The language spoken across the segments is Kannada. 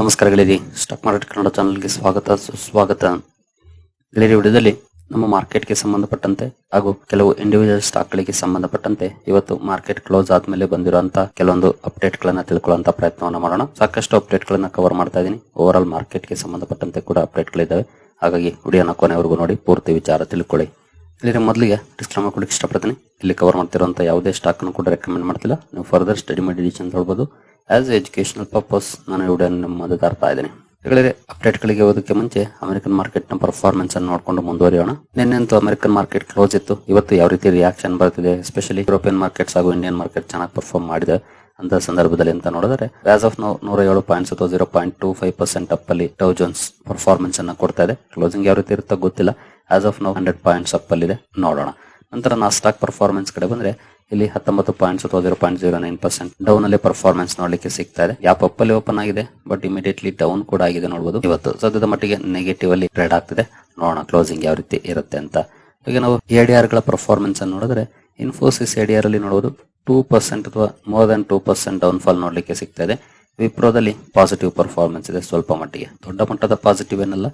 ನಮಸ್ಕಾರ ಗೆಳೆಯರಿ ಸ್ಟಾಕ್ ಮಾರ್ಕೆಟ್ ಕನ್ನಡ ಚಾನಲ್ಗೆ ಸ್ವಾಗತ, ಸುಸ್ವಾಗತ. ಗೆಳೆಯರಿ ವಿಡಿಯೋದಲ್ಲಿ ನಮ್ಮ ಮಾರ್ಕೆಟ್ಗೆ ಸಂಬಂಧಪಟ್ಟಂತೆ ಹಾಗೂ ಕೆಲವು ಇಂಡಿವಿಜುವಲ್ ಸ್ಟಾಕ್ಗಳಿಗೆ ಸಂಬಂಧಪಟ್ಟಂತೆ ಇವತ್ತು ಮಾರ್ಕೆಟ್ ಕ್ಲೋಸ್ ಆದ್ಮೇಲೆ ಬಂದಿರುವಂತಹ ಕೆಲವೊಂದು ಅಪ್ಡೇಟ್ ಗಳನ್ನ ತಿಳ್ಕೊಳ್ಳುವಂತ ಪ್ರಯತ್ನವನ್ನ ಮಾಡೋಣ. ಸಾಕಷ್ಟು ಅಪ್ಡೇಟ್ ಗಳನ್ನ ಕವರ್ ಮಾಡ್ತಾ ಇದ್ದೀನಿ ಓವರ್ ಆಲ್ ಮಾರ್ಕೆಟ್ಗೆ ಸಂಬಂಧಪಟ್ಟಂತೆ ಕೂಡ ಅಪ್ಡೇಟ್ ಗಳಿದ್ದಾವೆ ಹಾಗಾಗಿ ವಿಡಿಯೋನ ಕೊನೆವರೆಗೂ ನೋಡಿ, ಪೂರ್ತಿ ವಿಚಾರ ತಿಳ್ಕೊಳ್ಳಿ. ಇಲ್ಲಿ ಮೊದಲಿಗೆ ಡಿಸ್ಕ್ಲೈಮರ್ ಕೊಡಕ್ಕೆ ಇಷ್ಟಪಡ್ತೀನಿ. ಇಲ್ಲಿ ಕವರ್ ಮಾಡ್ತಿರುವಂತಹ ಯಾವುದೇ ಸ್ಟಾಕ್ ಅನ್ನು ಕೂಡ ರೆಕಮೆಂಡ್ ಮಾಡ್ತಿಲ್ಲ. ನೀವು ಫರ್ದರ್ ಸ್ಟಡಿ ಮಾಡಿ ಡಿಸಿಷನ್ ನೋಡಬಹುದು ಆಸ್ ಎಜುಕೇಶನಲ್ ಪರ್ಪಸ್ ನಾನು ಈ ವಿಡಿಯೋ ನಿಮ್ಮದು ತರ್ತಾ ಇದ್ದೀನಿ. ಹೇಳಿದ್ರೆ ಅಪ್ಡೇಟ್ ಗಳಿಗೆ ಹೋಗೋದಕ್ಕೆ ಮುಂಚೆ ಅಮೆರಿಕನ್ ಮಾರ್ಕೆಟ್ನ ಪರ್ಫಾರ್ಮೆನ್ಸ್ ಅನ್ನು ನೋಡ್ಕೊಂಡು ಮುಂದುವರಿಯೋಣ. ನಿನ್ನೆಂತೂ ಅಮೆರಿಕನ್ ಮಾರ್ಕೆಟ್ ಕ್ಲೋಸ್ ಇತ್ತು. ಇವತ್ತು ಯಾವ ರೀತಿ ರಿಯಾಕ್ಷನ್ ಬರ್ತಿದೆ ಎಸ್ಪೆಷಲಿ ಯುರೋಪಿಯನ್ ಮಾರ್ಕೆಟ್ಸ್ ಹಾಗೂ ಇಂಡಿಯನ್ ಮಾರ್ಕೆಟ್ ಚೆನ್ನಾಗಿ ಪರ್ಫಾರ್ಮ್ ಮಾಡಿದೆ ಅಂತ ಸಂದರ್ಭದಲ್ಲಿ ಅಂತ ನೋಡಿದ್ರೆ ಆಸ್ ಆಫ್ ನೂರ ಏಳು ಪಾಯಿಂಟ್ಸ್ ಅಥವಾ zero point two five percent up ಅಲ್ಲಿ ಟೌ ಜೋನ್ಸ್ ಪರ್ಫಾರ್ಮೆನ್ಸ್ ಅನ್ನ ಕೊಡ್ತಾ ಇದೆ. ಕ್ಲೋಸಿಂಗ್ ಯಾವ ರೀತಿ ಇರುತ್ತೋ ಗೊತ್ತಿಲ್ಲ. As of now hundred points up ಅಲ್ಲಿ ನೋಡೋಣ. ನಂತರ ನಾ ಸ್ಟಾಕ್ ಪರ್ಫಾರ್ಮೆನ್ಸ್ ಕಡೆ ಬಂದ್ರೆ ಇಲ್ಲಿ ಹತ್ತೊಂಬತ್ತು ಪಾಯಿಂಟ್ಸ್ ಅಥವಾ zero point zero nine percent down ಅಲ್ಲಿ ಪರ್ಫಾರ್ಮೆನ್ಸ್ ನೋಡ್ಲಿಕ್ಕೆ ಸಿಗ್ತಾ ಇದೆ. ಯಾವ ಪಪ್ಪಲ್ಲಿ ಓಪನ್ ಆಗಿದೆ ಬಟ್ ಇಮಿಡಿಯೇಟ್ಲಿ ಡೌನ್ ಕೂಡ ಆಗಿದೆ ನೋಡಬಹುದು ಇವತ್ತು ಸದ್ಯದ ಮಟ್ಟಿಗೆ ನೆಗೆಟಿವ್ ಅಲ್ಲಿ ಟ್ರೇಡ್ ಆಗ್ತಿದೆ. ನೋಡೋಣ ಕ್ಲೋಸಿಂಗ್ ಯಾವ ರೀತಿ ಇರುತ್ತೆ ಅಂತ. ಈಗ ನಾವು ಎಡಿಆರ್ಗಳ ಪರ್ಫಾರ್ಮೆನ್ಸ್ ಅನ್ನು ನೋಡಿದ್ರೆ ಇನ್ಫೋಸಿಸ್ ಎಡಿಆರ್ ಅಲ್ಲಿ ನೋಡಬಹುದು two percent or more than two percent down fall ನೋಡ್ಲಿಕ್ಕೆ ಸಿಗ್ತಾ ಇದೆ. ವಿಪ್ರೋದಲ್ಲಿ ಪಾಸಿಟಿವ್ ಪರ್ಫಾರ್ಮೆನ್ಸ್ ಇದೆ ಸ್ವಲ್ಪ ಮಟ್ಟಿಗೆ. ದೊಡ್ಡ ಮಟ್ಟದ ಪಾಸಿಟಿವ್ ಏನಲ್ಲ.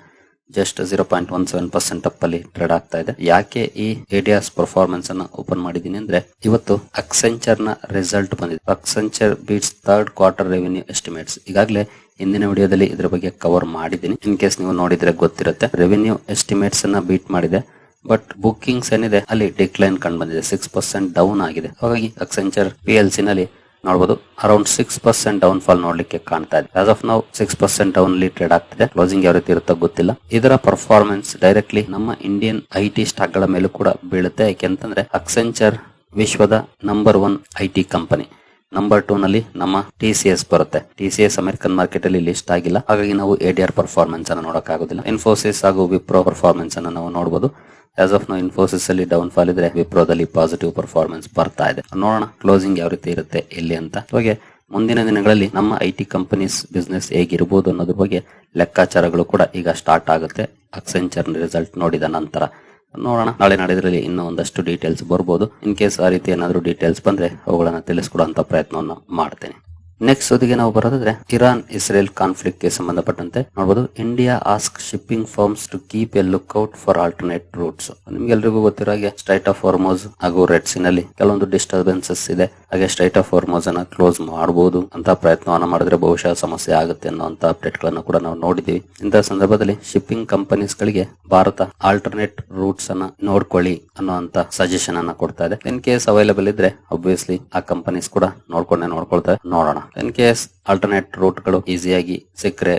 Just zero point one seven percent up ಅಲ್ಲಿ ಟ್ರೇಡ್ ಆಗ್ತಾ ಇದೆ. ಯಾಕೆ ಈ ಏಡಿಯಾಸ್ ಪರ್ಫಾರ್ಮೆನ್ಸ್ ಅನ್ನ ಓಪನ್ ಮಾಡಿದೀನಿ ಅಂದ್ರೆ ಇವತ್ತು ಅಕ್ಸೆಂಚರ್ನ ರಿಸಲ್ಟ್ ಬಂದಿದೆ. Accenture beats third quarter revenue estimates ಈಗಾಗಲೇ ಹಿಂದಿನ ವಿಡಿಯೋದಲ್ಲಿ ಇದ್ರ ಬಗ್ಗೆ ಕವರ್ ಮಾಡಿದ್ದೀನಿ. ಇನ್ ಕೇಸ್ ನೀವು ನೋಡಿದ್ರೆ ಗೊತ್ತಿರುತ್ತೆ. ರೆವಿನ್ಯೂ ಎಸ್ಟಿಮೇಟ್ಸ್ ಅನ್ನ ಬೀಟ್ ಮಾಡಿದೆ. ಬಟ್ ಬುಕ್ಕಿಂಗ್ಸ್ ಏನಿದೆ? ಅಲ್ಲಿ ಡಿಕ್ಲೈನ್ ಕಂಡು ಬಂದಿದೆ. ಸಿಕ್ಸ್ ಪರ್ಸೆಂಟ್ ಡೌನ್ ಆಗಿದೆ. ಹಾಗಾಗಿ ಅಕ್ಸೆಂಚರ್ ಪಿ ಎಲ್ ಸಿ ನಲ್ಲಿ ನೋಡಬಹುದು around six percent down fall ನೋಡ್ಲಿಕ್ಕೆ ಕಾಣ್ತಾ ಇದೆ. As of now six percent down ಅಲ್ಲಿ ಟ್ರೇಡ್ ಆಗ್ತಿದೆ. ಕ್ಲೋಸಿಂಗ್ ಯಾವ ರೀತಿ ಇರುತ್ತೋ ಗೊತ್ತಿಲ್ಲ. ಇದರ ಪರ್ಫಾರ್ಮೆನ್ಸ್ ಡೈರೆಕ್ಟ್ಲಿ ನಮ್ಮ ಇಂಡಿಯನ್ ಐ ಟಿ ಸ್ಟಾಕ್ಗಳ ಮೇಲೂ ಕೂಡ ಬೀಳುತ್ತೆ. ಯಾಕೆಂತಂದ್ರೆ ಅಕ್ಸೆಂಚರ್ ವಿಶ್ವದ number one I T company number two ನಲ್ಲಿ ನಮ್ಮ ಟಿ ಸಿ ಎಸ್ ಬರುತ್ತೆ. T C S American market ಅಲ್ಲಿ ಲಿಸ್ಟ್ ಆಗಿಲ್ಲ. ಹಾಗಾಗಿ ನಾವು ಎಡಿಆರ್ ಪರ್ಫಾರ್ಮೆನ್ಸ್ ಅನ್ನು ನೋಡಕ್ ಆಗೋದಿಲ್ಲ ಇನ್ಫೋಸಿಸ್ ಹಾಗೂ ವಿಪ್ರೋ ಪರ್ಫಾರ್ಮೆನ್ಸ್ ಅನ್ನು ನಾವು ನೋಡಬಹುದು ಆಸ್ ಆಫ್ ನೋ ಇನ್ಫೋಸಿಸ್ ಅಲ್ಲಿ ಡೌನ್ ಫಾಲ್ ಇದ್ರೆ ವಿಪ್ರೋದಲ್ಲಿ ಪಾಸಿಟಿವ್ ಪರ್ಫಾರ್ಮೆನ್ಸ್ ಬರ್ತಾ ಇದೆ. ನೋಡೋಣ ಕ್ಲೋಸಿಂಗ್ ಯಾವ ರೀತಿ ಇರುತ್ತೆ, ಎಲ್ಲಿ ಅಂತ. ಹಾಗೆ, ಮುಂದಿನ ದಿನಗಳಲ್ಲಿ ನಮ್ಮ ಐ ಟಿ ಕಂಪನೀಸ್ ಬಿಸ್ನೆಸ್ ಹೇಗಿರಬಹುದು ಅನ್ನೋದ್ರ ಬಗ್ಗೆ ಲೆಕ್ಕಾಚಾರಗಳು ಕೂಡ ಈಗ ಸ್ಟಾರ್ಟ್ ಆಗುತ್ತೆ. ಅಕ್ಸೆಂಚರ್ ರಿಸಲ್ಟ್ ನೋಡಿದ ನಂತರ. ನೋಡೋಣ, ನಾಳೆ ನಾಡಿದ್ರಲ್ಲಿ ಇನ್ನೂ ಒಂದಷ್ಟು ಡೀಟೇಲ್ಸ್ ಬರ್ಬೋದು. ಇನ್ ಕೇಸ್ ಆ ರೀತಿ ಏನಾದರೂ ಡೀಟೇಲ್ಸ್ ಬಂದ್ರೆ ಅವುಗಳನ್ನು ತಿಳಿಸ್ಕೊಡುವಂತ ಪ್ರಯತ್ನವನ್ನು ಮಾಡ್ತೇನೆ. ನೆಕ್ಸ್ಟ್ ಸುದ್ದಿಗೆ ನಾವು ಬರೋದಾದ್ರೆ ಇರಾನ್ ಇಸ್ರೇಲ್ ಕಾನ್ಫ್ಲಿಕ್ಟ್ಗೆ ಸಂಬಂಧಪಟ್ಟಂತೆ ನೋಡಬಹುದು India ask shipping firms to keep a lookout for alternate routes ನಿಮ್ಗೆಲ್ರಿಗೂ ಗೊತ್ತಿರೋ ಹಾಗೆ ಸ್ಟ್ರೈಟ್ ಆಫ್ ಫಾರ್ಮೋಸ್ ಹಾಗೂ ರೆಡ್ ಸಿ ನಲ್ಲಿ ಕೆಲವೊಂದು ಡಿಸ್ಟರ್ಬೆನ್ಸಸ್ ಇದೆ. ಹಾಗೆ ಸ್ಟ್ರೈಟ್ ಆಫ್ ಫಾರ್ಮೋಸ್ ಅನ್ನ ಕ್ಲೋಸ್ ಮಾಡಬಹುದು ಅಂತ ಪ್ರಯತ್ನವನ್ನ ಮಾಡಿದ್ರೆ ಬಹುಶಃ ಸಮಸ್ಯೆ ಆಗುತ್ತೆ ಅನ್ನುವಂತ ಅಪ್ಡೇಟ್ ಗಳನ್ನ ಕೂಡ ನಾವು ನೋಡಿದೀವಿ ಇಂತಹ ಸಂದರ್ಭದಲ್ಲಿ ಶಿಪ್ಪಿಂಗ್ ಕಂಪನೀಸ್ ಗಳಿಗೆ ಭಾರತ ಆಲ್ಟರ್ನೇಟ್ ರೂಟ್ಸ್ ಅನ್ನ ನೋಡ್ಕೊಳ್ಳಿ ಅನ್ನುವಂತ ಸಜೆಷನ್ ಅನ್ನ ಕೊಡ್ತಾ ಇದೆ. ಇನ್ ಕೇಸ್ ಅವೈಲೇಬಲ್ ಇದ್ರೆ ಅಬ್ವಿಯಸ್ಲಿ ಆ ಕಂಪನೀಸ್ ಕೂಡ ನೋಡ್ಕೊಂಡೆ ನೋಡ್ಕೊಳ್ತಾರೆ. ನೋಡೋಣ. ಇನ್ ಕೇಸ್ ಆಲ್ಟರ್ನೇಟ್ ರೂಟ್ಗಳು ಈಸಿಯಾಗಿ ಸಿಕ್ಕರೆ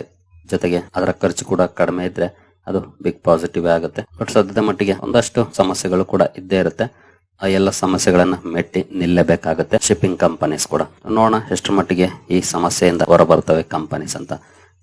ಜೊತೆಗೆ ಅದರ ಖರ್ಚು ಕೂಡ ಕಡಿಮೆ ಇದ್ರೆ ಅದು ಬಿಗ್ ಪಾಸಿಟಿವ್ ಆಗುತ್ತೆ. ಬಟ್ ಸದ್ಯದ ಮಟ್ಟಿಗೆ ಒಂದಷ್ಟು ಸಮಸ್ಯೆಗಳು ಕೂಡ ಇದ್ದೇ ಇರುತ್ತೆ. ಆ ಎಲ್ಲ ಸಮಸ್ಯೆಗಳನ್ನ ಮೆಟ್ಟಿ ನಿಲ್ಲಬೇಕಾಗುತ್ತೆ. ಶಿಪ್ಪಿಂಗ್ ಕಂಪನೀಸ್ ಕೂಡ. ನೋಡೋಣ ಎಷ್ಟು ಮಟ್ಟಿಗೆ ಈ ಸಮಸ್ಯೆಯಿಂದ ಹೊರಬರ್ತವೆ ಕಂಪನೀಸ್ ಅಂತ.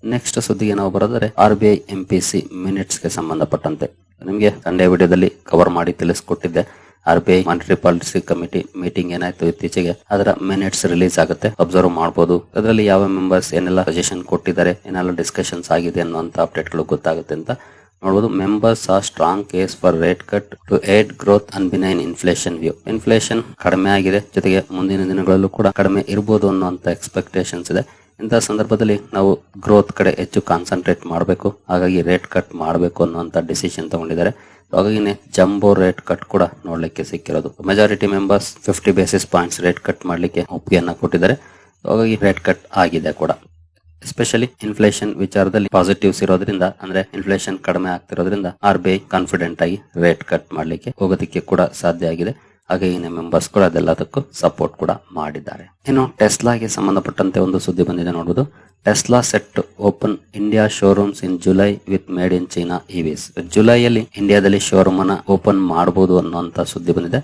ನೆಕ್ಸ್ಟ್ ಸುದ್ದಿಗೆ ನಾವು ಬರೋದಾದ್ರೆ R B I M P C ಮಿನಿಟ್ಸ್ಗೆ ಸಂಬಂಧಪಟ್ಟಂತೆ. ನಿಮಗೆ ಸಂಡೇ ವಿಡಿಯೋದಲ್ಲಿ ಕವರ್ ಮಾಡಿ ತಿಳಿಸ್ಕೊಟ್ಟಿದ್ದೆ. R B I monetary policy committee meeting ಏನಾಯ್ತು ಇತ್ತೀಚೆಗೆ, ಅದರ ಮಿನಿಟ್ಸ್ ರಿಲೀಸ್ ಆಗುತ್ತೆ. ಅಬ್ಸರ್ವ್ ಮಾಡಬಹುದು ಅದರಲ್ಲಿ ಯಾವ ಮೆಂಬರ್ಸ್ ಏನೆಲ್ಲ ಸಜೆಷನ್ ಕೊಟ್ಟಿದ್ದಾರೆ, ಏನೆಲ್ಲ ಡಿಸ್ಕಷನ್ಸ್ ಆಗಿದೆ ಅನ್ನುವಂತ ಅಪ್ಡೇಟ್ಗಳು ಗೊತ್ತಾಗುತ್ತೆ ಅಂತ ನೋಡಬಹುದು members a strong case for rate cut to aid growth on benign inflation view inflation ಕಡಿಮೆ ಆಗಿದೆ. ಜೊತೆಗೆ ಮುಂದಿನ ದಿನಗಳಲ್ಲೂ ಕೂಡ ಕಡಿಮೆ ಇರಬಹುದು ಅನ್ನುವಂತ ಎಕ್ಸ್ಪೆಕ್ಟೇಷನ್ಸ್ ಇದೆ. ಇಂತಹ ಸಂದರ್ಭದಲ್ಲಿ ನಾವು ಗ್ರೋತ್ ಕಡೆ ಹೆಚ್ಚು ಕಾನ್ಸಂಟ್ರೇಟ್ ಮಾಡಬೇಕು. ಹಾಗಾಗಿ ರೇಟ್ ಕಟ್ ಮಾಡಬೇಕು ಅನ್ನುವಂತ ಡಿಸಿಷನ್ ತಗೊಂಡಿದ್ದಾರೆ. ಹಾಗಾಗಿನೇ ಜಂಬೋ ರೇಟ್ ಕಟ್ ಕೂಡ ನೋಡ್ಲಿಕ್ಕೆ ಸಿಕ್ಕಿರೋದು. Majority members fifty basis points rate cut ಮಾಡ್ಲಿಕ್ಕೆ ಒಪ್ಪಿಗೆಯನ್ನ ಕೊಟ್ಟಿದ್ದಾರೆ. ಹಾಗಾಗಿ ರೇಟ್ ಕಟ್ ಆಗಿದೆ ಕೂಡ. ಎಸ್ಪೆಷಲಿ ಇನ್ಫ್ಲೇಷನ್ ವಿಚಾರದಲ್ಲಿ ಪಾಸಿಟಿವ್ಸ್ ಇರೋದ್ರಿಂದ, ಅಂದ್ರೆ ಇನ್ಫ್ಲೇಷನ್ ಕಡಿಮೆ ಆಗ್ತಿರೋದ್ರಿಂದ ಆರ್ ಬಿ ಐ ಕಾನ್ಫಿಡೆಂಟ್ ಆಗಿ ರೇಟ್ ಕಟ್ ಮಾಡ್ಲಿಕ್ಕೆ ಹೋಗೋದಕ್ಕೆ ಕೂಡ ಸಾಧ್ಯ ಆಗಿದೆ. ಹಾಗೆ ಮೆಂಬರ್ಸ್ ಕೂಡ ಅದೆಲ್ಲದಕ್ಕೂ ಸಪೋರ್ಟ್ ಕೂಡ ಮಾಡಿದ್ದಾರೆ. ಇನ್ನು ಟೆಸ್ಲಾಗೆ ಸಂಬಂಧಪಟ್ಟಂತೆ ಒಂದು ಸುದ್ದಿ ಬಂದಿದೆ ನೋಡಬಹುದು Tesla set open India showrooms in July with made in China EVs. ಜುಲೈಯಲ್ಲಿ ಇಂಡಿಯಾದಲ್ಲಿ ಶೋರೂಮ್ ಅನ್ನ ಓಪನ್ ಮಾಡಬಹುದು ಅನ್ನುವಂತ ಸುದ್ದಿ ಬಂದಿದೆ.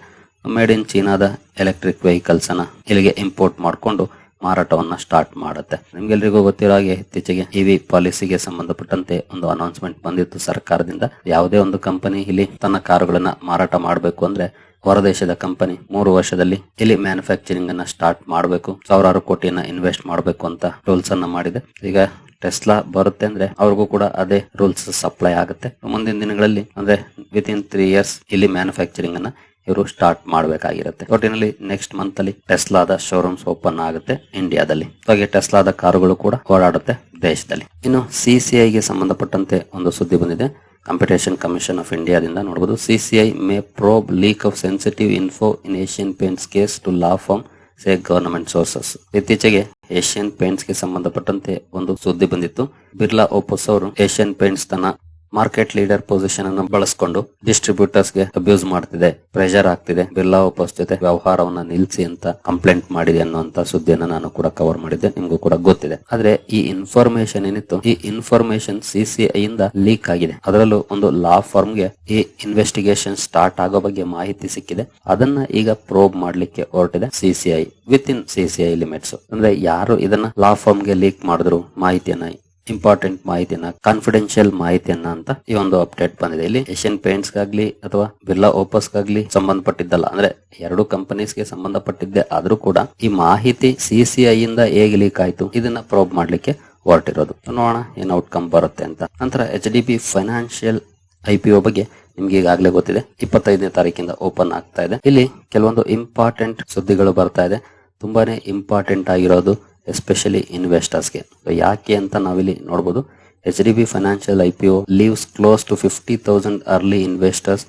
ಮೇಡ್ ಇನ್ ಚೀನಾದ ಎಲೆಕ್ಟ್ರಿಕ್ ವೆಹಿಕಲ್ಸ್ ಅನ್ನ ಇಲ್ಲಿಗೆ ಇಂಪೋರ್ಟ್ ಮಾಡಿಕೊಂಡು ಮಾರಾಟವನ್ನ ಸ್ಟಾರ್ಟ್ ಮಾಡುತ್ತೆ. ನಿಮ್ಗೆಲ್ರಿಗೂ ಗೊತ್ತಿರೋ ಹಾಗೆ ಇತ್ತೀಚೆಗೆ ಇವಿ ಪಾಲಿಸಿಗೆ ಸಂಬಂಧಪಟ್ಟಂತೆ ಒಂದು ಅನೌನ್ಸ್ಮೆಂಟ್ ಬಂದಿತ್ತು ಸರ್ಕಾರದಿಂದ. ಯಾವುದೇ ಒಂದು ಕಂಪನಿ ಇಲ್ಲಿ ತನ್ನ ಕಾರುಗಳನ್ನ ಮಾರಾಟ ಮಾಡಬೇಕು ಅಂದ್ರೆ ಹೊರದೇಶದ ಕಂಪನಿ ಮೂರು ವರ್ಷದಲ್ಲಿ ಇಲ್ಲಿ ಮ್ಯಾನುಫ್ಯಾಕ್ಚರಿಂಗ್ ಅನ್ನ ಸ್ಟಾರ್ಟ್ ಮಾಡಬೇಕು. ಸಾವಿರಾರು ಕೋಟಿಯನ್ನ ಇನ್ವೆಸ್ಟ್ ಮಾಡಬೇಕು ಅಂತ ರೂಲ್ಸ್ ಅನ್ನ ಮಾಡಿದೆ. ಈಗ ಟೆಸ್ಲಾ ಬರುತ್ತೆ ಅಂದ್ರೆ ಅವ್ರಿಗೂ ಕೂಡ ಅದೇ ರೂಲ್ಸ್ ಸಪ್ಲೈ ಆಗುತ್ತೆ. ಮುಂದಿನ ದಿನಗಳಲ್ಲಿ ಅಂದ್ರೆ ವಿತ್ ಇನ್ ತ್ರೀ ಇಯರ್ಸ್ ಇಲ್ಲಿ ಮ್ಯಾನುಫ್ಯಾಕ್ಚರಿಂಗ್ ಅನ್ನ ಇವರು ಸ್ಟಾರ್ಟ್ ಮಾಡಬೇಕಾಗಿರುತ್ತೆ. ಒಟ್ಟಿನಲ್ಲಿ ನೆಕ್ಸ್ಟ್ ಮಂತ್ ಅಲ್ಲಿ ಟೆಸ್ಲಾದ ಶೋರೂಮ್ಸ್ ಓಪನ್ ಆಗುತ್ತೆ ಇಂಡಿಯಾದಲ್ಲಿ ಹಾಗೆ ಟೆಸ್ಲಾದ ಕಾರುಗಳು ಕೂಡ ಓಡಾಡುತ್ತೆ ದೇಶದಲ್ಲಿ. ಇನ್ನು ಸಿಸಿಐಗೆ ಸಂಬಂಧಪಟ್ಟಂತೆ ಒಂದು ಸುದ್ದಿ ಬಂದಿದೆ. ಕಾಂಪಿಟೇಷನ್ ಕಮಿಷನ್ ಆಫ್ ಇಂಡಿಯಾದಿಂದ ನೋಡಬಹುದು CCI may probe leak of sensitive info in Asian Paints case to law firm say government sources ಇತ್ತೀಚೆಗೆ ಏಷ್ಯನ್ ಪೇಂಟ್ಸ್ಗೆ ಸಂಬಂಧಪಟ್ಟಂತೆ ಒಂದು ಸುದ್ದಿ ಬಂದಿತ್ತು. ಬಿರ್ಲಾ ಓಪೋಸ್ ಅವರು ಏಷ್ಯನ್ ಪೇಂಟ್ಸ್ ತನ್ನ ಮಾರ್ಕೆಟ್ ಲೀಡರ್ ಪೊಸಿಷನ್ ಅನ್ನು ಬಳಸಿಕೊಂಡು ಡಿಸ್ಟ್ರಿಬ್ಯೂಟರ್ಸ್ಗೆ ಅಬ್ಯೂಸ್ ಮಾಡ್ತಿದೆ ಪ್ರೆಷರ್ ಆಗ್ತಿದೆ ಬಿರ್ಲಾ ಉಪಸ್ಥಿತಿ ವ್ಯವಹಾರವನ್ನ ನಿಲ್ಲಿಸಿ ಅಂತ ಕಂಪ್ಲೇಂಟ್ ಮಾಡಿದೆ ಅನ್ನುವಂತ ಸುದ್ದಿಯನ್ನ ನಾನು ಕೂಡ ಕವರ್ ಮಾಡಿದ್ದೆ, ನಿಮ್ಗೂ ಕೂಡ ಗೊತ್ತಿದೆ. ಆದ್ರೆ ಈ ಇನ್ಫಾರ್ಮೇಶನ್ ಏನಿತ್ತು, ಈ ಇನ್ಫಾರ್ಮೇಶನ್ ಸಿಸಿಐ ಇಂದ ಲೀಕ್ ಆಗಿದೆ. ಅದರಲ್ಲೂ ಒಂದು ಲಾ ಫರ್ಮ್ಗೆ ಈ ಇನ್ವೆಸ್ಟಿಗೇಷನ್ ಸ್ಟಾರ್ಟ್ ಆಗೋ ಬಗ್ಗೆ ಮಾಹಿತಿ ಸಿಕ್ಕಿದೆ. ಅದನ್ನ ಈಗ ಪ್ರೋಬ್ ಮಾಡ್ಲಿಕ್ಕೆ ಹೊರಟಿದೆ CCI within CCI limits ಅಂದ್ರೆ ಯಾರು ಇದನ್ನ ಲಾ ಫರ್ಮ್ಗೆ ಲೀಕ್ ಮಾಡಿದ್ರು ಮಾಹಿತಿಯನ್ನ ಇಂಪಾರ್ಟೆಂಟ್ ಮಾಹಿತಿಯನ್ನ ಕಾನ್ಫಿಡೆನ್ಶಿಯಲ್ ಮಾಹಿತಿಯನ್ನ ಅಂತ ಈ ಒಂದು ಅಪ್ಡೇಟ್ ಬಂದಿದೆ. ಇಲ್ಲಿ ಏಷ್ಯನ್ ಪೇಂಟ್ಸ್ ಗಾಗ್ಲಿ ಅಥವಾ ಬಿರ್ಲಾ ಓಪಸ್ ಗಾಗ್ಲಿ ಸಂಬಂಧಪಟ್ಟಿದ್ದಲ್ಲ, ಅಂದ್ರೆ ಎರಡು ಕಂಪನೀಸ್ಗೆ ಸಂಬಂಧಪಟ್ಟಿದ್ದೆ ಆದ್ರೂ ಕೂಡ ಈ ಮಾಹಿತಿ ಸಿಸಿಐ ಇಂದ ಹೇಗೆ ಲೀಕ್ ಆಯ್ತು, ಇದನ್ನ ಪ್ರೋಬ್ ಮಾಡ್ಲಿಕ್ಕೆ ಹೊರಟಿರೋದು. ನೋಡೋಣ ಏನ್ ಔಟ್ಕಮ್ ಬರುತ್ತೆ ಅಂತ. ನಂತರ H D B Financial I P O ಬಗ್ಗೆ ನಿಮ್ಗೆ ಈಗಾಗಲೇ ಗೊತ್ತಿದೆ. ಇಪ್ಪತ್ತೈದನೇ ತಾರೀಕಿಂದ ಓಪನ್ ಆಗ್ತಾ ಇದೆ. ಇಲ್ಲಿ ಕೆಲವೊಂದು ಇಂಪಾರ್ಟೆಂಟ್ ಸುದ್ದಿಗಳು ಬರ್ತಾ ಇದೆ. ತುಂಬಾನೇ ಇಂಪಾರ್ಟೆಂಟ್ ಆಗಿರೋದು ಎಸ್ಪೆಷಲಿ ಇನ್ವೆಸ್ಟರ್ಸ್ಗೆ ಯಾಕೆ ಅಂತ ನಾವಿಲ್ಲಿ ನೋಡಬಹುದು H D B financial I P O leaves close to fifty thousand early investors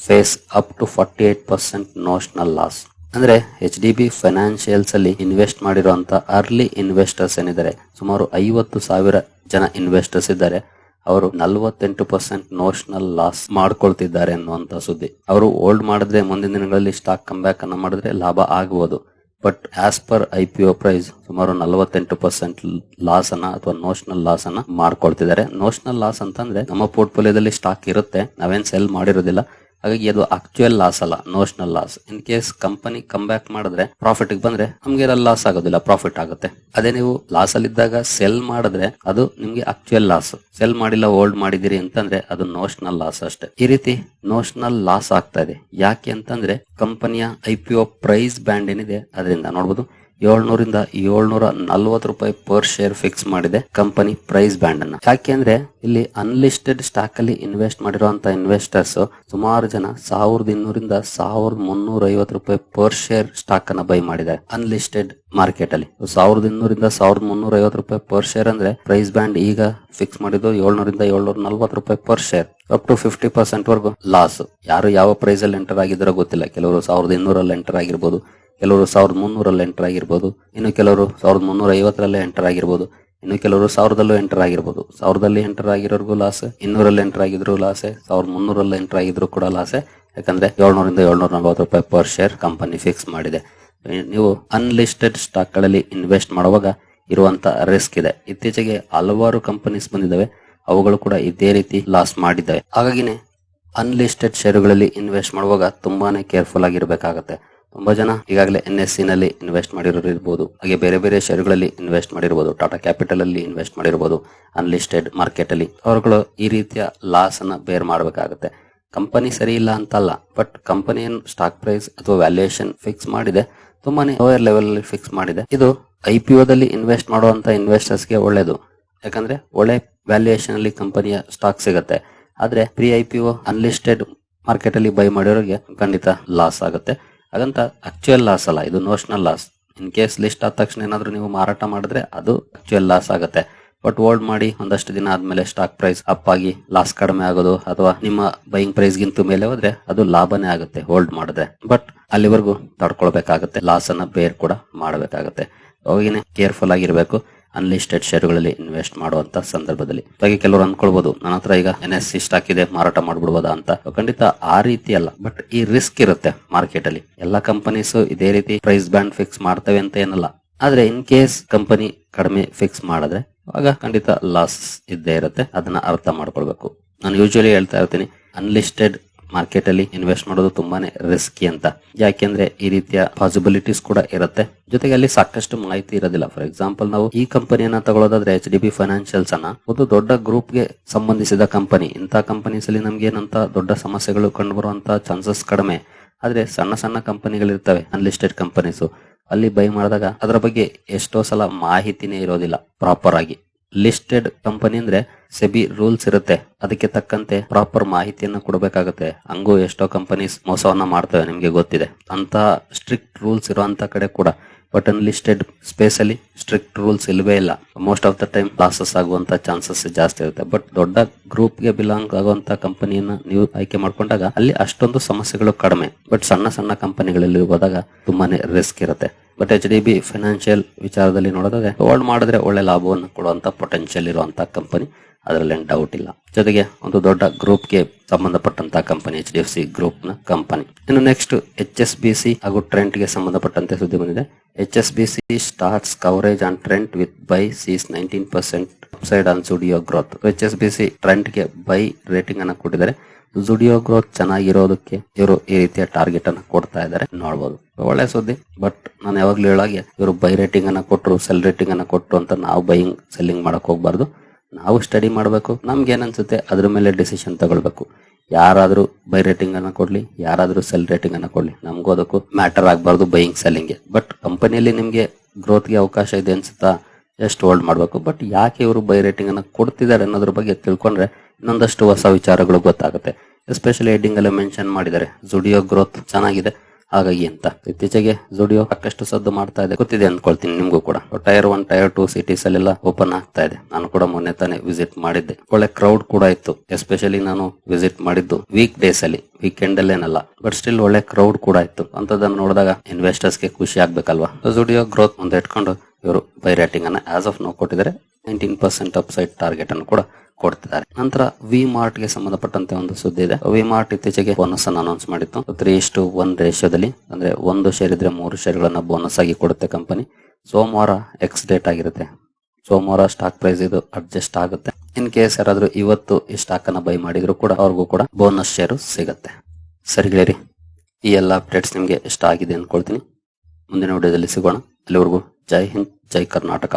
face up to forty eight percent notional loss ಅಂದ್ರೆ ಎಚ್ ಡಿ ಬಿ ಫೈನಾನ್ಷಿಯಲ್ಸ್ ಅಲ್ಲಿ ಇನ್ವೆಸ್ಟ್ ಮಾಡಿರುವಂತ ಅರ್ಲಿ ಇನ್ವೆಸ್ಟರ್ಸ್ ಏನಿದ್ದಾರೆ, ಸುಮಾರು ಐವತ್ತು ಸಾವಿರ ಜನ ಇನ್ವೆಸ್ಟರ್ಸ್ ಇದ್ದಾರೆ. ಅವರು ನಲವತ್ತೆಂಟು ಪರ್ಸೆಂಟ್ ನೋಷನಲ್ ಲಾಸ್ ಮಾಡ್ಕೊಳ್ತಿದ್ದಾರೆ ಅನ್ನುವಂತ ಸುದ್ದಿ. ಅವರು ಹೋಲ್ಡ್ ಮಾಡಿದ್ರೆ ಮುಂದಿನ ದಿನಗಳಲ್ಲಿ ಸ್ಟಾಕ್ ಕಂಬ್ಯಾಕ್ ಅನ್ನ ಮಾಡಿದ್ರೆ ಲಾಭ ಆಗಬಹುದು but as per I P price ಸುಮಾರು ನಲವತ್ತೆಂಟು ಪರ್ಸೆಂಟ್ ಲಾಸ್ ಅನ್ನ ಅಥವಾ ನೋಷನಲ್ ಲಾಸ್ ಅನ್ನ ಮಾಡ್ಕೊಳ್ತಿದ್ದಾರೆ ನೋಷನಲ್ ಲಾಸ್ ಅಂತಂದ್ರೆ ನಮ್ಮ ಪೋರ್ಟ್ಫೋಲಿಯೋದಲ್ಲಿ ಸ್ಟಾಕ್ ಇರುತ್ತೆ. ನಾವೇನ್ ಸೆಲ್ ಮಾಡಿರೋದಿಲ್ಲ. ಹಾಗಾಗಿ ಅದು ಆಕ್ಚುಯಲ್ ಲಾಸ್ ಅಲ್ಲ notional loss in case company come back ಮಾಡಿದ್ರೆ ಪ್ರಾಫಿಟ್ ಬಂದ್ರೆ, ನಮ್ಗೆ ಲಾಸ್ ಆಗೋದಿಲ್ಲ ಪ್ರಾಫಿಟ್ ಆಗುತ್ತೆ. ಅದೇ ನೀವು ಲಾಸ್ ಅಲ್ಲಿ ಇದ್ದಾಗ ಸೆಲ್ ಮಾಡಿದ್ರೆ, ಅದು ನಿಮ್ಗೆ ಆಕ್ಚುಯಲ್ ಲಾಸ್ ಸೆಲ್ ಮಾಡಿಲ್ಲ ಹೋಲ್ಡ್ ಮಾಡಿದಿರಿ ಅಂತಂದ್ರೆ, ಅದು ನೋಷನಲ್ ಲಾಸ್ ಅಷ್ಟೇ. ಈ ರೀತಿ ನೋಷನಲ್ ಲಾಸ್ ಆಗ್ತಾ ಇದೆ. ಯಾಕೆ ಅಂತಂದ್ರೆ ಕಂಪನಿಯ ಐ ಪಿ ಪ್ರೈಸ್ ಬ್ಯಾಂಡ್ ಏನಿದೆ, ಅದರಿಂದ ನೋಡಬಹುದು ಏಳ್ನೂರಿಂದ ಏಳ್ನೂರ ನಲ್ವತ್ತು ರೂಪಾಯಿ ಪರ್ ಶೇರ್ ಫಿಕ್ಸ್ ಮಾಡಿದೆ ಕಂಪನಿ ಪ್ರೈಸ್ ಬ್ಯಾಂಡ್ ಅನ್ನ. ಯಾಕೆಂದ್ರೆ ಇಲ್ಲಿ ಅನ್ಲಿಸ್ಟೆಡ್ ಸ್ಟಾಕ್ ಅಲ್ಲಿ ಇನ್ವೆಸ್ಟ್ ಮಾಡಿರುವಂತ ಇನ್ವೆಸ್ಟರ್ಸ್ ಸುಮಾರು ಜನ ಸಾವಿರದ ಇನ್ನೂರಿಂದ ಸಾವಿರದ ಮುನ್ನೂರ ಐವತ್ತು ರೂಪಾಯಿ ಪರ್ ಶೇರ್ ಸ್ಟಾಕ್ ಅನ್ನ ಬೈ ಮಾಡಿದ್ದಾರೆ ಅನ್ಲಿಸ್ಟೆಡ್ ಮಾರ್ಕೆಟ್ ಅಲ್ಲಿ. ಸಾವಿರದ ಇನ್ನೂರಿಂದ ಸಾವಿರದ ಮುನ್ನೂರ ಐವತ್ತು ರೂಪಾಯಿ ಪರ್ ಶೇರ್ ಅಂದ್ರೆ ಪ್ರೈಸ್ ಬ್ಯಾಂಡ್ ಈಗ ಫಿಕ್ಸ್ ಮಾಡಿದ್ದು ಏಳ್ನೂರಿಂದ ಏಳ್ನೂರ ನಲ್ವತ್ತು ರೂಪಾಯಿ per share up to fifty percent ವರ್ಗು ಲಾಸ್ ಯಾರು ಯಾವ ಪ್ರೈಸ್ ಅಲ್ಲಿ ಎಂಟರ್ ಆಗಿದ್ದಾರೋ ಗೊತ್ತಿಲ್ಲ. ಕೆಲವರು ಸಾವಿರದ ಇನ್ನೂರಲ್ಲಿ ಎಂಟರ್ ಆಗಿರ್ಬೋದು. ಕೆಲವರು ಸಾವಿರದ ಮುನ್ನೂರಲ್ಲಿ ಎಂಟರ್ ಆಗಿರ್ಬೋದು. ಇನ್ನು ಕೆಲವರು ಸಾವಿರದ ಮುನ್ನೂರ ಐವತ್ತರಲ್ಲೇ ಎಂಟರ್ ಆಗಿರ್ಬೋದು. ಇನ್ನು ಕೆಲವರು ಸಾವಿರದಲ್ಲೂ ಎಂಟರ್ ಆಗಿರ್ಬೋದು. ಸಾವಿರದಲ್ಲಿ ಎಂಟರ್ ಆಗಿರೋರ್ಗು ಲಾಸ್ ಇನ್ನೂರಲ್ಲಿ ಎಂಟರ್ ಆಗಿದ್ರು ಲಾಸ್ ಸಾವಿರದ ಮುನ್ನೂರಲ್ಲಿ ಎಂಟರ್ ಆಗಿದ್ರು ಕೂಡ ಲಾಸ್ ಯಾಕಂದ್ರೆ ಏಳ್ನೂರಿಂದ ಏಳ್ನೂರ ನಲ್ವತ್ತು ರೂಪಾಯಿ ಪರ್ ಶೇರ್ ಕಂಪನಿ ಫಿಕ್ಸ್ ಮಾಡಿದೆ. ನೀವು ಅನ್ಲಿಸ್ಟೆಡ್ ಸ್ಟಾಕ್ಗಳಲ್ಲಿ ಇನ್ವೆಸ್ಟ್ ಮಾಡುವಾಗ ಇರುವಂತ ರಿಸ್ಕ್ ಇದೆ. ಇತ್ತೀಚೆಗೆ ಹಲವಾರು ಕಂಪನೀಸ್ ಬಂದಿದ್ದಾವೆ. ಅವುಗಳು ಕೂಡ ಇದೇ ರೀತಿ ಲಾಸ್ ಮಾಡಿದ್ದಾವೆ. ಹಾಗಾಗಿನೇ ಅನ್ಲಿಸ್ಟೆಡ್ ಷೇರುಗಳಲ್ಲಿ ಇನ್ವೆಸ್ಟ್ ಮಾಡುವಾಗ ತುಂಬಾನೇ ಕೇರ್ಫುಲ್ ಆಗಿರಬೇಕಾಗತ್ತೆ. ತುಂಬಾ ಜನ ಈಗಾಗಲೇ ಎನ್ ಎಸ್ ಸಿ ನಲ್ಲಿ ಇನ್ವೆಸ್ಟ್ ಮಾಡಿರೋರು ಇರ್ಬೋದು, ಹಾಗೆ ಬೇರೆ ಬೇರೆ ಶೇರುಗಳಲ್ಲಿ ಇನ್ವೆಸ್ಟ್ ಮಾಡಿರ್ಬೋದು ಟಾಟಾ ಕ್ಯಾಪಿಟಲ್ ಅಲ್ಲಿ ಇನ್ವೆಸ್ಟ್ ಮಾಡಿರ್ಬೋದು ಅನ್ಲಿಸ್ಟೆಡ್ ಮಾರ್ಕೆಟ್ ಅಲ್ಲಿ. ಅವರುಗಳು ಈ ರೀತಿಯ ಲಾಸ್ ಅನ್ನ ಬೇರ್ ಮಾಡಬೇಕಾಗುತ್ತೆ. ಕಂಪನಿ ಸರಿ ಇಲ್ಲ ಅಂತಲ್ಲ ಬಟ್ ಕಂಪನಿಯ ಸ್ಟಾಕ್ ಪ್ರೈಸ್ ಅಥವಾ ವ್ಯಾಲ್ಯೂಯೇಷನ್ ಫಿಕ್ಸ್ ಮಾಡಿದೆ, ತುಂಬಾನೇ ಲೋಯರ್ ಲೆವೆಲ್ ಫಿಕ್ಸ್ ಮಾಡಿದೆ. ಇದು ಐ ಪಿ ದಲ್ಲಿ ಇನ್ವೆಸ್ಟ್ ಮಾಡುವಂತ ಇನ್ವೆಸ್ಟರ್ಸ್ಗೆ ಒಳ್ಳೇದು. ಯಾಕಂದ್ರೆ ಒಳ್ಳೆ ವ್ಯಾಲ್ಯೂಯೇಷನ್ ಅಲ್ಲಿ ಕಂಪನಿಯ ಸ್ಟಾಕ್ ಸಿಗುತ್ತೆ. ಆದ್ರೆ pre I P O unlisted market ಅಲ್ಲಿ ಬೈ ಮಾಡಿರೋರಿಗೆ ಖಂಡಿತ ಲಾಸ್ ಆಗುತ್ತೆ. ಹಾಗಂತ ಆಕ್ಚುಯಲ್ ಲಾಸ್ ಅಲ್ಲ, ಇದು notional loss in case list ಆದ ತಕ್ಷಣ ಏನಾದರೂ ನೀವು ಮಾರಾಟ ಮಾಡಿದ್ರೆ ಅದು ಆಕ್ಚುಯಲ್ ಲಾಸ್ ಆಗುತ್ತೆ. ಬಟ್ ಹೋಲ್ಡ್ ಮಾಡಿ ಒಂದಷ್ಟು ದಿನ ಆದ್ಮೇಲೆ ಸ್ಟಾಕ್ ಪ್ರೈಸ್ ಅಪ್ ಆಗಿ ಲಾಸ್ ಕಡಿಮೆ ಆಗೋದು ಅಥವಾ ನಿಮ್ಮ ಬೈಯಿಂಗ್ ಪ್ರೈಸ್ ಗಿಂತ ಮೇಲೆ ಹೋದ್ರೆ ಅದು ಲಾಭನೇ ಆಗುತ್ತೆ ಹೋಲ್ಡ್ ಮಾಡಿದ್ರೆ ಬಟ್ ಅಲ್ಲಿವರೆಗೂ ತಡ್ಕೊಳ್ಬೇಕಾಗತ್ತೆ ಲಾಸ್ ಅನ್ನ ಬೇರ್ ಕೂಡ ಮಾಡಬೇಕಾಗತ್ತೆ. ಅವಾಗೇನೆ ಕೇರ್ಫುಲ್ ಆಗಿರ್ಬೇಕು. ಅನ್ಲಿಸ್ಟೆಡ್ ಶೇರ್ಗಳಲ್ಲಿ ಇನ್ವೆಸ್ಟ್ ಮಾಡುವಂತ ಸಂದರ್ಭದಲ್ಲಿ. ಹಾಗೆ ಕೆಲವರು ಅನ್ಕೊಳ್ಬಹುದು ನನ್ನ ಹತ್ರ ಈಗ ಎನ್ ಎಸ್ ಸಿ ಸ್ಟಾಕ್ ಇದೆ, ಮಾರಾಟ ಮಾಡ್ಬಿಡ್ಬೋದಾ ಅಂತ. ಖಂಡಿತ ಆ ರೀತಿ ಅಲ್ಲ ಬಟ್ ಈ ರಿಸ್ಕ್ ಇರುತ್ತೆ ಮಾರ್ಕೆಟ್ ಅಲ್ಲಿ. ಎಲ್ಲಾ ಕಂಪನೀಸ್ ಇದೇ ರೀತಿ ಪ್ರೈಸ್ ಬ್ಯಾಂಡ್ ಫಿಕ್ಸ್ ಮಾಡ್ತವೆ ಅಂತ ಏನಲ್ಲ. ಆದ್ರೆ ಇನ್ ಕೇಸ್ ಕಂಪನಿ ಕಡಿಮೆ ಫಿಕ್ಸ್ ಮಾಡಿದ್ರೆ, ಆಗ ಖಂಡಿತ ಲಾಸ್ ಇದ್ದೇ ಇರುತ್ತೆ, ಅದನ್ನ ಅರ್ಥ ಮಾಡ್ಕೊಳ್ಬೇಕು. ನಾನು ಯೂಶಲಿ ಹೇಳ್ತಾ ಇರ್ತೀನಿ ಅನ್ಲಿಸ್ಟೆಡ್ ಮಾರ್ಕೆಟ್ ಅಲ್ಲಿ ಇನ್ವೆಸ್ಟ್ ಮಾಡೋದು ತುಂಬಾನೇ ರಿಸ್ಕಿ ಅಂತ. ಯಾಕೆಂದ್ರೆ ಈ ರೀತಿಯ ಪಾಸಿಬಿಲಿಟೀಸ್ ಕೂಡ ಇರುತ್ತೆ. ಜೊತೆಗೆ ಅಲ್ಲಿ ಸಾಕಷ್ಟು ಮಾಹಿತಿ ಇರೋದಿಲ್ಲ. ಫಾರ್ ಎಕ್ಸಾಂಪಲ್ ನಾವು ಈ ಕಂಪನಿಯನ್ನ ತಗೊಳ್ಳೋದಾದ್ರೆ ಎಚ್ ಡಿ ಬಿ ಫೈನಾನ್ಷಿಯಲ್ಸ್ ಅನ್ನ, ಒಂದು ದೊಡ್ಡ ಗ್ರೂಪ್ಗೆ ಸಂಬಂಧಿಸಿದ ಕಂಪನಿ ಇಂತ ಕಂಪನೀಸ್ ಅಲ್ಲಿ ನಮ್ಗೆ ಏನಂತ ದೊಡ್ಡ ಸಮಸ್ಯೆಗಳು ಕಂಡು ಬರುವಂತ ಚಾನ್ಸಸ್ ಕಡಿಮೆ. ಆದ್ರೆ ಸಣ್ಣ ಸಣ್ಣ ಕಂಪನಿಗಳಿರ್ತವೆ ಅನ್ಲಿಸ್ಟೆಡ್ ಕಂಪನೀಸ್ ಅಲ್ಲಿ ಬೈ ಮಾಡಿದಾಗ ಅದರ ಬಗ್ಗೆ ಎಷ್ಟೋ ಸಲ ಮಾಹಿತಿನೇ ಇರೋದಿಲ್ಲ ಪ್ರಾಪರ್ ಆಗಿ. ಲಿಸ್ಟೆಡ್ ಕಂಪನಿ ಅಂದ್ರೆ ಸೆಬಿ ರೂಲ್ಸ್ ಇರುತ್ತೆ. ಅದಕ್ಕೆ ತಕ್ಕಂತೆ ಪ್ರಾಪರ್ ಮಾಹಿತಿಯನ್ನು ಕೊಡಬೇಕಾಗುತ್ತೆ. ಹಂಗೂ ಎಷ್ಟೋ ಕಂಪನೀಸ್ ಮೋಸವನ್ನ ಮಾಡ್ತವೆ, ನಿಮ್ಗೆ ಗೊತ್ತಿದೆ. ಅಂತ ಸ್ಟ್ರಿಕ್ಟ್ ರೂಲ್ಸ್ ಇರುವಂತ ಕಡೆ ಕೂಡ ಬಟ್ ಅನ್ಲಿಸ್ಟೆಡ್ ಸ್ಪೇಸ್ ಅಲ್ಲಿ ಸ್ಟ್ರಿಕ್ಟ್ ರೂಲ್ಸ್ ಇಲ್ವೇ ಇಲ್ಲ. Most of the time losses ಆಗುವಂತ ಚಾನ್ಸಸ್ ಜಾಸ್ತಿ ಇರುತ್ತೆ. ಬಟ್ ದೊಡ್ಡ ಗ್ರೂಪ್ಗೆ ಬಿಲಾಂಗ್ ಆಗುವಂತ ಕಂಪನಿಯನ್ನ ನೀವು ಆಯ್ಕೆ ಮಾಡ್ಕೊಂಡಾಗ ಅಲ್ಲಿ ಅಷ್ಟೊಂದು ಸಮಸ್ಯೆಗಳು ಕಡಿಮೆ. ಬಟ್ ಸಣ್ಣ ಸಣ್ಣ ಕಂಪನಿಗಳಲ್ಲಿ ಹೋದಾಗ ತುಂಬಾನೇ ರಿಸ್ಕ್ ಇರುತ್ತೆ. But H D B Financial ವಿಚಾರದಲ್ಲಿ ನೋಡಿದಾಗ ಹೋಲ್ಡ್ ಮಾಡಿದ್ರೆ ಒಳ್ಳೆ ಲಾಭವನ್ನು ಕೊಡುವಂತ ಪೊಟೆನ್ಶಿಯಲ್ ಇರುವಂತ ಕಂಪನಿ ಅದರಲ್ಲಿ ಡೌಟ್ ಇಲ್ಲ. ಜೊತೆಗೆ ಒಂದು ದೊಡ್ಡ ಗ್ರೂಪ್ಗೆ ಸಂಬಂಧಪಟ್ಟಂತಹ company H D F C ಗ್ರೂಪ್ನ ಕಂಪನಿ ಇನ್ನು next H S B C ಹಾಗೂ ಟ್ರೆಂಟ್ಗೆ ಸಂಬಂಧಪಟ್ಟಂತೆ ಸುದ್ದಿ ಬಂದಿದೆ. H S B C starts coverage on Trent with buy sees nineteen percent upside on Zudio growth H S B C ಟ್ರೆಂಟ್ಗೆ buy rating ಅನ್ನ ಕೊಟ್ಟಿದ್ದಾರೆ. ಜುಡಿಯೋ ಗ್ರೋತ್ ಚೆನ್ನಾಗಿರೋದಕ್ಕೆ ಇವರು ಈ ರೀತಿಯ ಟಾರ್ಗೆಟ್ ಅನ್ನ ಕೊಡ್ತಾ ಇದ್ದಾರೆ. ನೋಡಬಹುದು ಒಳ್ಳೆ ಸುದ್ದಿ. ಬಟ್ ನಾನು ಯಾವಾಗ್ಲೂ ಹೇಳಾಗೆ ಇವರು ಬೈ ರೇಟಿಂಗ್ ಅನ್ನ ಕೊಟ್ಟರು ಸೆಲ್ ರೇಟಿಂಗ್ ಅನ್ನ ಕೊಟ್ಟರು ಅಂತ ನಾವು ಬೈಯಿಂಗ್ ಸೆಲ್ಲಿಂಗ್ ಮಾಡಕ್ ಹೋಗ್ಬಾರ್ದು. ನಾವು ಸ್ಟಡಿ ಮಾಡಬೇಕು, ನಮ್ಗೆ ಏನನ್ಸುತ್ತೆ ಅದ್ರ ಮೇಲೆ ಡಿಸಿಷನ್ ತಗೊಳ್ಬೇಕು. ಯಾರಾದ್ರೂ ಬೈ ರೇಟಿಂಗ್ ಅನ್ನ ಕೊಡ್ಲಿ, ಯಾರಾದ್ರೂ ಸೆಲ್ ರೇಟಿಂಗ್ ಅನ್ನ ಕೊಡ್ಲಿ, ನಮಗೂ ಅದಕ್ಕೂ ಮ್ಯಾಟರ್ ಆಗಬಾರ್ದು ಬೈಯಿಂಗ್ ಸೆಲ್ಲಿಂಗ್ ಬಟ್ ಕಂಪನಿಯಲ್ಲಿ ನಿಮ್ಗೆ ಗ್ರೋತ್ಗೆ ಅವಕಾಶ ಇದೆ ಅನ್ಸುತ್ತಾ ಎಷ್ಟು ಹೋಲ್ಡ್ ಮಾಡಬೇಕು. ಬಟ್ ಯಾಕೆ ಇವರು ಬೈ ರೇಟಿಂಗ್ ಅನ್ನ ಕೊಡ್ತಿದ್ದಾರೆ ಅನ್ನೋದ್ರ ಬಗ್ಗೆ ತಿಳ್ಕೊಂಡ್ರೆ ಇನ್ನೊಂದಷ್ಟು ಹೊಸ ವಿಚಾರಗಳು ಗೊತ್ತಾಗುತ್ತೆ. ಎಸ್ಪೆಷಲಿ ಹೆಡ್ಡಿಂಗ್ ಎಲ್ಲ ಮೆನ್ಷನ್ ಮಾಡಿದ್ದಾರೆ ಜುಡಿಯೋ ಗ್ರೋತ್ ಚೆನ್ನಾಗಿದೆ. ಹಾಗಾಗಿ ಅಂತ. ಇತ್ತೀಚೆಗೆ ಜುಡಿಯೋ ಸಾಕಷ್ಟು ಸದ್ದು ಮಾಡ್ತಾ ಇದೆ. ಗೊತ್ತಿದೆ ಅಂದ್ಕೊಳ್ತೀನಿ ನಿಮ್ಗೂ ಕೂಡ. Tier one tier two cities ಅಲ್ಲೆಲ್ಲ ಓಪನ್ ಆಗ್ತಾ ಇದೆ. ನಾನು ಕೂಡ ಮೊನ್ನೆ ತಾನೇ ವಿಸಿಟ್ ಮಾಡಿದ್ದೆ. ಒಳ್ಳೆ ಕ್ರೌಡ್ ಕೂಡ ಇತ್ತು. ಎಸ್ಪೆಷಲಿ ನಾನು ವಿಸಿಟ್ ಮಾಡಿದ್ದು ವೀಕ್ ಡೇಸ್ ಅಲ್ಲಿ. ವೀಕೆಂಡ್ ಅಲ್ಲೇನಲ್ಲ ಬಟ್ ಸ್ಟಿಲ್ ಒಳ್ಳೆ ಕ್ರೌಡ್ ಕೂಡ ಇತ್ತು. ಅಂತದನ್ನ ನೋಡಿದಾಗ ಇನ್ವೆಸ್ಟರ್ಸ್ಗೆ ಖುಷಿ ಆಗ್ಬೇಕಲ್ವಾ? ಜುಡಿಯೋ ಗ್ರೋತ್ ಮುಂದೆ ಇಟ್ಕೊಂಡು ಇವರು ಬೈ ರೇಟಿಂಗ್ ಅನ್ನ ಆಸ್ ಆಫ್ ನೋ ಕೊಟ್ಟಿದ್ದಾರೆ. Nineteen percent upside target ಅನ್ನು ಕೂಡ ಕೊಡ್ತಿದ್ದಾರೆ. ನಂತರ ವಿ ಮಾರ್ಟ್ಗೆ ಸಂಬಂಧಪಟ್ಟಂತೆ ಒಂದು ಸುದ್ದಿ ಇದೆ. ವಿ ಮಾರ್ಟ್ ಇತ್ತೀಚೆಗೆ ಬೋನಸ್ ಅನ್ನು ಅನೌನ್ಸ್ ಮಾಡಿತ್ತು. ತ್ರೀ ಇಷ್ಟು ಒನ್ ರೇಷಿಯೋದಲ್ಲಿ ಅಂದ್ರೆ ಒಂದು ಶೇರ್ ಇದ್ರೆ ಮೂರು ಶೇರ್ಗಳನ್ನ ಬೋನಸ್ ಆಗಿ ಕೊಡುತ್ತೆ ಕಂಪನಿ ಸೋಮವಾರ ಎಕ್ಸ್ ಡೇಟ್ ಆಗಿರುತ್ತೆ. ಸೋಮವಾರ ಸ್ಟಾಕ್ ಪ್ರೈಸ್ ಇದು ಅಡ್ಜಸ್ಟ್ ಆಗುತ್ತೆ. ಇನ್ ಕೇಸ್ ಯಾರಾದ್ರೂ ಇವತ್ತು ಈ ಸ್ಟಾಕ್ ಅನ್ನ ಬೈ ಮಾಡಿದ್ರು ಕೂಡ ಅವ್ರಿಗೂ ಕೂಡ ಬೋನಸ್ ಶೇರ್ ಸಿಗುತ್ತೆ. ಸರಿ ಗೆಳೆಯರಿ, ಈ ಎಲ್ಲ ಅಪ್ಡೇಟ್ಸ್ ನಿಮ್ಗೆ ಇಷ್ಟ ಆಗಿದೆ ಅನ್ಕೊಳ್ತೀನಿ. ಮುಂದಿನ ವಿಡಿಯೋದಲ್ಲಿ ಸಿಗೋಣ. ಅಲ್ಲಿವರೆಗೂ ಜೈ ಹಿಂದ್, ಜೈ ಕರ್ನಾಟಕ.